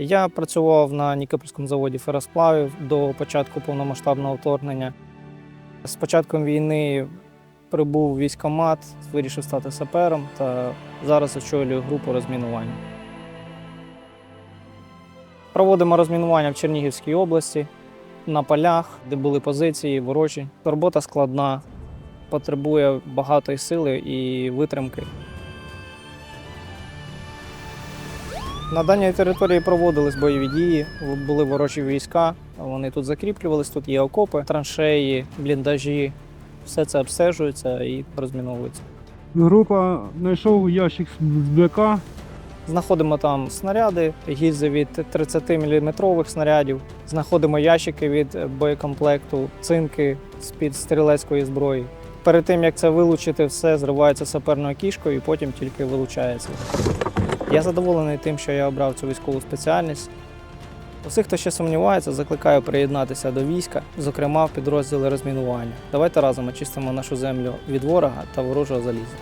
Я працював на Нікопольському заводі феросплавів до початку повномасштабного вторгнення. З початком війни прибув в військкомат, вирішив стати сапером та зараз очолюю групу розмінування. Проводимо розмінування в Чернігівській області на полях, де були позиції ворожі. Робота складна, потребує багатої сили і витримки. На даній території проводились бойові дії, були ворожі війська, вони тут закріплювались, тут є окопи, траншеї, бліндажі. Все це обстежується і розміновується. Група знайшов ящик з БК. Знаходимо там снаряди, гільзи від 30-мм снарядів, знаходимо ящики від боєкомплекту, цинки з-під стрілецької зброї. Перед тим як це вилучити, все зривається саперною кішкою і потім тільки вилучається. Я задоволений тим, що я обрав цю військову спеціальність. Усіх, хто ще сумнівається, закликаю приєднатися до війська, зокрема в підрозділи розмінування. Давайте разом очистимо нашу землю від ворога та ворожого заліза.